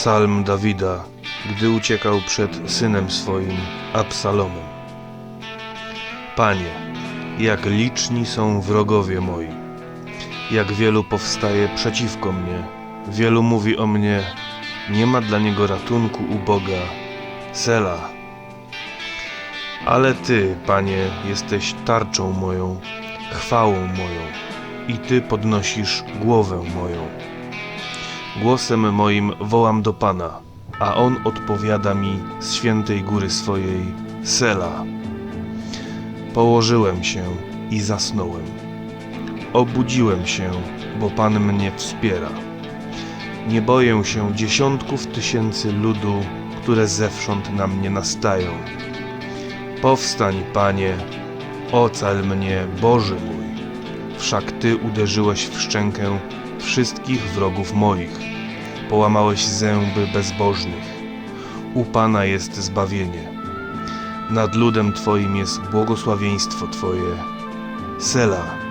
Psalm Dawida, gdy uciekał przed synem swoim Absalomem. Panie, jak liczni są wrogowie moi, jak wielu powstaje przeciwko mnie, wielu mówi o mnie, nie ma dla niego ratunku u Boga, Sela. Ale Ty, Panie, jesteś tarczą moją, chwałą moją i Ty podnosisz głowę moją. Głosem moim wołam do Pana, a On odpowiada mi z świętej góry swojej, Sela. Położyłem się i zasnąłem. Obudziłem się, bo Pan mnie wspiera. Nie boję się dziesiątków tysięcy ludu, które zewsząd na mnie nastają. Powstań, Panie, ocal mnie, Boże mój. Wszak Ty uderzyłeś w szczękę wszystkich wrogów moich. Połamałeś zęby bezbożnych. U Pana jest zbawienie. Nad ludem Twoim jest błogosławieństwo Twoje. Sela.